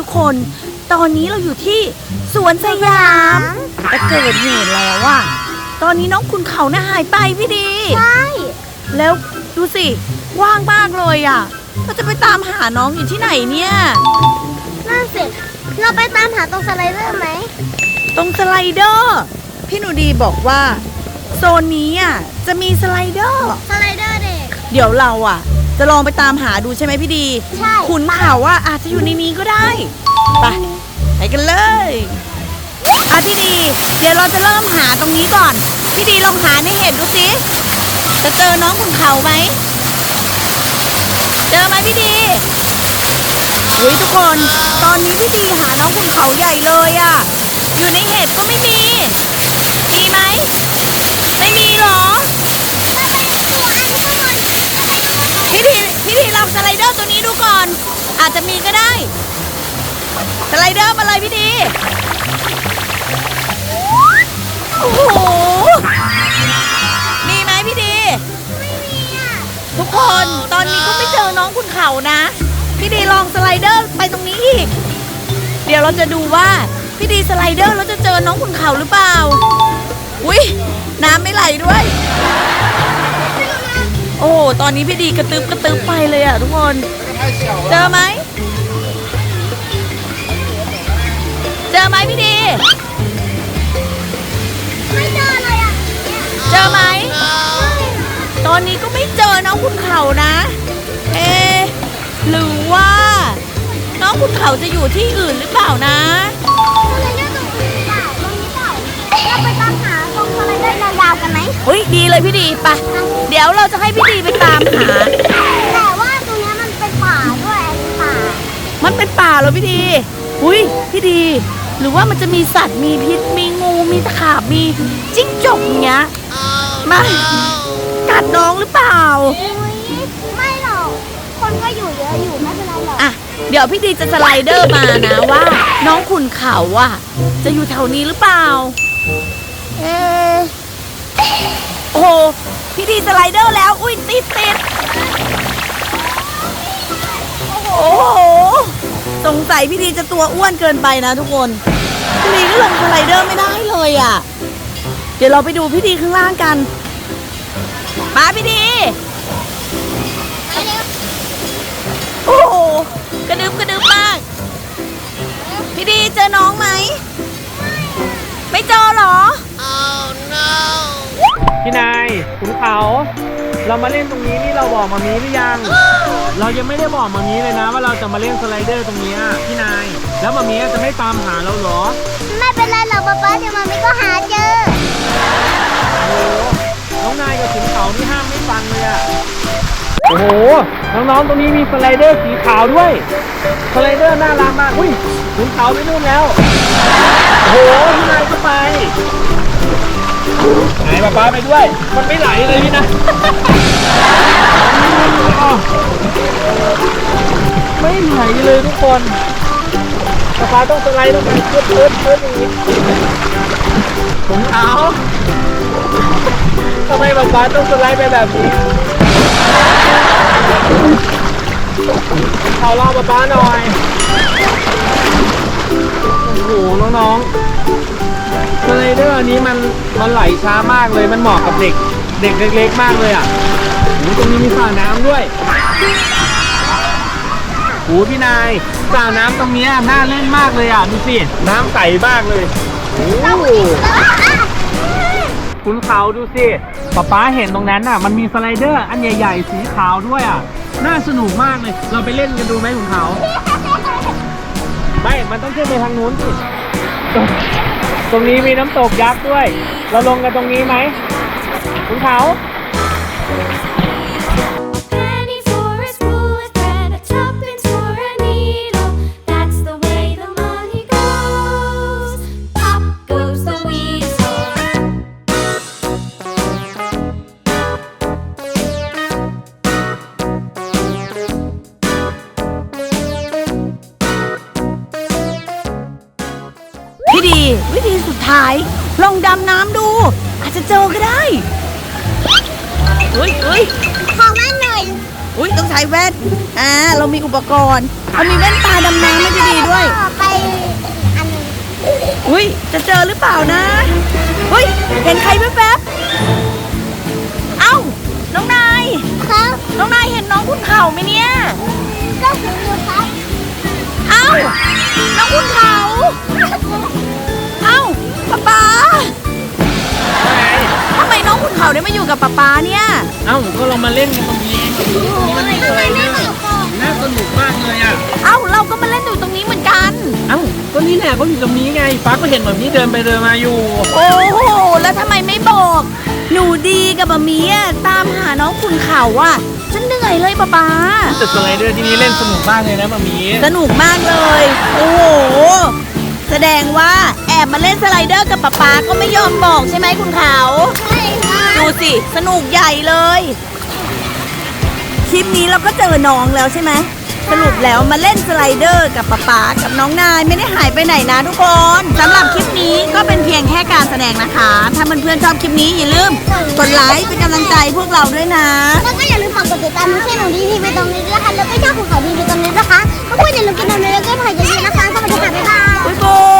ทุกคน ตอนนี้เราอยู่ที่สวนสยามแต่เกิดเหตุแล้วว่า ตอนนี้น้องคุณเขาน่ะหายไปพี่ดี ใช่ แล้วดูสิว่างมากเลยอะเราจะไปตามหาน้องอยู่ที่ไหนเนี่ยนั่นสิเราไปตามหาตรงสไลเดอร์ไหม ตรงสไลเดอร์ พี่หนูดีบอกว่า โซนนี้อะจะมีสไลเดอร์ สไลเดอร์เด็ก เดี๋ยวเราอะ จะลองไปตามหาดูใช่ไหมพี่ดี ใช่ขุนเขาว่าอาจจะอยู่ในนี้ก็ได้ ไปไปกันเลยอะพี่ดี เดี๋ยวเราจะเริ่มหาตรงนี้ก่อน พี่ดีลองหาในเห็ดดูสิ จะเจอน้องขุนเขาไหม เจอไหมพี่ดีเฮ้ยทุกคน ตอนนี้พี่ดีหาน้องขุนเขาใหญ่เลยอะ อยู่ในเห็ดก็ไม่มี มีไหม ไม่มีหรอ อาจจะมีก็ได้ สไลเดอร์มาเลยพี่ดี โอ้โห มีไหมพี่ดีไม่มีอะทุกคนตอนนี้ก็ไม่เจอน้องคุณเขานะ พี่ดีลองสไลเดอร์ไปตรงนี้อีก เดี๋ยวเราจะดูว่าพี่ดีสไลเดอร์เราจะเจอน้องคุณเขาหรือเปล่า อุ้ยน้ำไม่ไหลด้วย โอ้โหตอนนี้พี่ดีกระตึบกระตึบไปเลยอะทุกคน เจอไหม เจอไหมพี่ดี ไม่เจอเลยอะเจอไหม ตอนนี้ก็ไม่เจอน้องคุณเขานะ เอะหรือว่า น้องคุณเขาจะอยู่ที่อื่นหรือเปล่านะสไลเดอร์ตรงนี้เปล่าตรงนี้เปล่าเราไปตามหาตรงสไลเดอร์ยาวๆกันไหมเฮ้ยดีเลยพี่ดีไปะเดี๋ยวเราจะให้พี่ดีไปตามหา มันเป็นป่าเหรอพี่ดีอุ้ยพี่ดี หรือว่ามันจะมีสัตว์มีพิษมีงูมีตะขาบมีจิ้งจกอย่างเงี้ยมากัดน้องหรือเปล่าอุ๊ยไม่หรอก คนก็อยู่เยอะอยู่ไม่เป็นไรหรอก อะ เดี๋ยวพี่ดีจะสไลเดอร์มานะว่า น้องขุนเขาอะ จะอยู่แถวนี้หรือเปล่า เอะโอ้โหพี่ดีสไลเดอร์แล้ว อุ้ยติดติด โอ้โห สงสัยพี่ดีจะตัวอ้วนเกินไปนะทุกคน พี่ดีก็ลงสไลเดอร์ไม่ได้เลยอะ เดี๋ยวเราไปดูพี่ดีข้างล่างกัน มาพี่ดี โอ้โห กระดึบกระดึบมาก พี่ดีเจอน้องไหม ไม่เจอเหรอ พี่นายขุนเขา เรามาเล่นตรงนี้นี่เราบอกมามีหรือยัง เรายังไม่ได้บอกมามีเลยนะ ว่าเราจะมาเล่นสไลเดอร์ตรงเนี้ยพี่นาย แล้วมามีจะไม่ตามหาเราเหรอ ไม่เป็นไรหรอกป๊าป๊าเดี๋ยวมันไม่ก็หาเจอโอ้โหน้องนายกับขุนเขานี่ห้ามไม่ฟังเลยอะโอ้โห น้องๆ ตรงนี้มีสไลเดอร์สีขาวด้วย สไลเดอร์น่ารักมาก อุ้ยขุนเขาไปนู่นแล้ว โอ้โหพี่นายก็ไปไหน ป๊าป๊าไปด้วย มันไม่ไหลเลยพี่นะ ไม่ไหลเลยทุกคนป๊าป๊าต้องสไลด์ต้องไปเพื่อเพื่อเพื่ออย่างนี้ถุงเท้าทำไมป๊าป๊าต้องสไลด์ไปแบบนี้เขารอป๊าป๊าหน่อย โอ้โหน้องๆ สไลเดอร์อันนี้มันมันไหลช้ามากเลยมันเหมาะกับเด็ก เด็กเล็กๆมากเลยอะโอ้ตรงนี้มีสระน้ำด้วยโอ้พี่นายสระน้ำตรงเนี้ยน่าเล่นมากเลยอะดูสิน้ำใสมากเลยโอ้คุณเขาดูสิป๊าป๊าเห็นตรงนั้นน่ะ มันมีสไลเดอร์ อันใหญ่ ๆ สีขาวด้วยอะน่าสนุกมากเลย เราไปเล่นกันดูไหมคุณเขา ไม่ มันต้องขึ้นไปทางนู้นสิ ตรงนี้มีน้ำตกยักษ์ด้วย เราลงกันตรงนี้ไหมคุณเขา วิธีสุดท้าย ลองดำน้ำดู อาจจะเจอก็ได้เฮ้ยเฮ้ยขอมาหน่อยอุ้ยต้องใช้แว่นอ่าเรามีอุปกรณ์เรามีแว่นตาดำน้ำให้พี่ดีด้วยไปอันหนึงอุ้ยจะเจอหรือเปล่านะอุ้ยเห็นใครแว๊บๆ อยู่กับป๊าป๊าเนี่ย เอ้าก็เรามาเล่นกันตรงนี้นี่มันมีอะไรเนี่ยน่าสนุกมากเลยอะ เอ้าเราก็มาเล่นอยู่ตรงนี้เหมือนกัน เอ้าก็นี่แหละเขาอยู่ตรงนี้ไงฟ้าก็เห็นแบบนี้เดินไปเดินมาอยู่โอ้โห แล้วทำไมไม่บอก หนูดีกับบะหมี่อะตามหาน้องคุณเขาอะฉันเหนื่อยเลยป๊าป๊า แต่สไลเดอร์ที่นี่เล่นสนุกมากเลยนะมามีสนุกมากเลย โอ้โห แสดงว่าแอบมาเล่นสไลเดอร์กับป๊าป๊าก็ไม่ยอมบอกใช่ไหมคุณเขา ใช่ค่ะ ดูสิ สนุกใหญ่เลย คลิปนี้เราก็เจอน้องแล้วใช่ไหมสรุปแล้วมาเล่นสไลเดอร์กับป๊าป๊ากับน้องนายไม่ได้หายไปไหนนะทุกคนสำหรับคลิปนี้ก็เป็นเพียงแค่การแสดงนะคะ ถ้าเพื่อนๆชอบคลิปนี้อย่าลืมกดไลค์เป็นกำลังใจพวกเราด้วยนะ แล้วก็อย่าลืมฝากกดติดตามช่องของดีที่ไปตรงนี้ด้วยนะคะแล้วก็ชอบของเขาดีไปตรงนี้นะคะแล้วก็อย่าลืมกินนมแล้วก็ถ่ายกันด้นะคะสวัสดีค่ะบ๊บ๊ายบาย